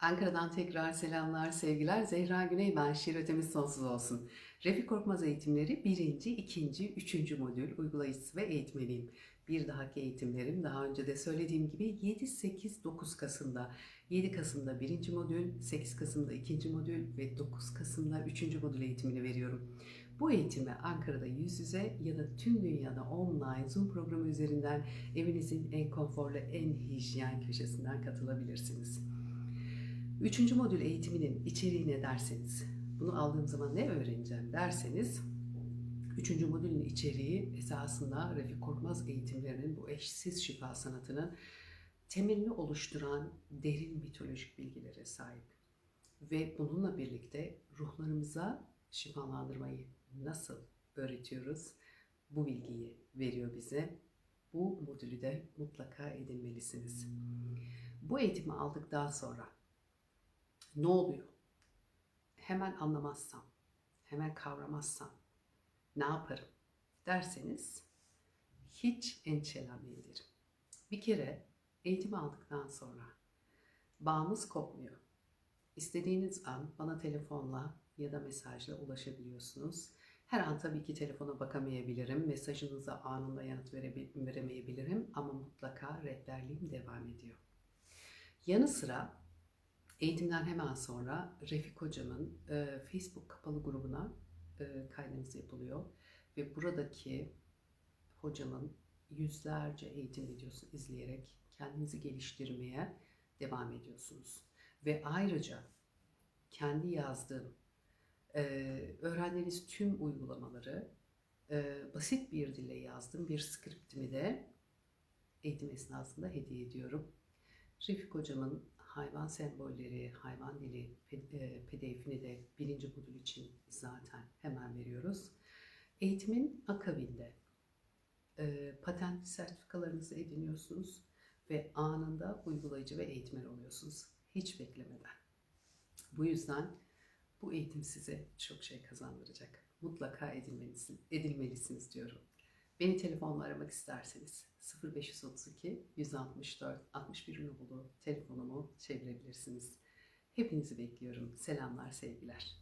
Ankara'dan tekrar selamlar, sevgiler. Zehra Güney ben, şiir ötemiz sonsuz olsun. Refik Korkmaz eğitimleri 1. 2. 3. modül uygulayıcısı ve eğitmeniyim. Bir dahaki eğitimlerim daha önce de söylediğim gibi 7, 8, 9 Kasım'da. 7 Kasım'da 1. modül, 8 Kasım'da 2. modül ve 9 Kasım'da 3. modül eğitimini veriyorum. Bu eğitime Ankara'da yüz yüze ya da tüm dünyada online Zoom programı üzerinden evinizin en konforlu, en hijyen köşesinden katılabilirsiniz. Üçüncü modül eğitiminin içeriği ne derseniz, bunu aldığım zaman ne öğreneceğim derseniz, üçüncü modülün içeriği esasında Refik Korkmaz eğitimlerinin bu eşsiz şifa sanatının temelini oluşturan derin mitolojik bilgilere sahip. Ve bununla birlikte ruhlarımıza şifalandırmayı nasıl öğretiyoruz? Bu bilgiyi veriyor bize. Bu modülü de mutlaka edinmelisiniz. Bu eğitimi aldıktan sonra ne oluyor? Hemen anlamazsam, hemen kavramazsam ne yaparım derseniz hiç endişelenmeyin derim. Bir kere eğitimi aldıktan sonra bağımız kopmuyor. İstediğiniz an bana telefonla ya da mesajla ulaşabiliyorsunuz. Her an tabii ki telefona bakamayabilirim, mesajınıza anında yanıt veremeyebilirim ama mutlaka rehberliğim devam ediyor. Yanı sıra Eğitimden hemen sonra Refik Hocam'ın e, Facebook kapalı grubuna e, kaydınız yapılıyor. Ve buradaki hocamın yüzlerce eğitim videosu izleyerek kendinizi geliştirmeye devam ediyorsunuz. Ve ayrıca kendi yazdığım, e, öğrendiğiniz tüm uygulamaları e, basit bir dille yazdığım bir skriptimi de eğitim esnasında hediye ediyorum. Refik Hocam'ın hayvan sembolleri, hayvan dili e, pdf'ini de birinci modül için zaten hemen veriyoruz. Eğitimin akabinde e, patent sertifikalarınızı ediniyorsunuz ve anında uygulayıcı ve eğitmen oluyorsunuz. Hiç beklemeden. Bu yüzden bu eğitim size çok şey kazandıracak. Mutlaka edinmelisiniz, edinmelisiniz diyorum. Beni telefonla aramak isterseniz 0532 164 61 numaralı telefonumu çevirebilirsiniz. Hepinizi bekliyorum. Selamlar, sevgiler.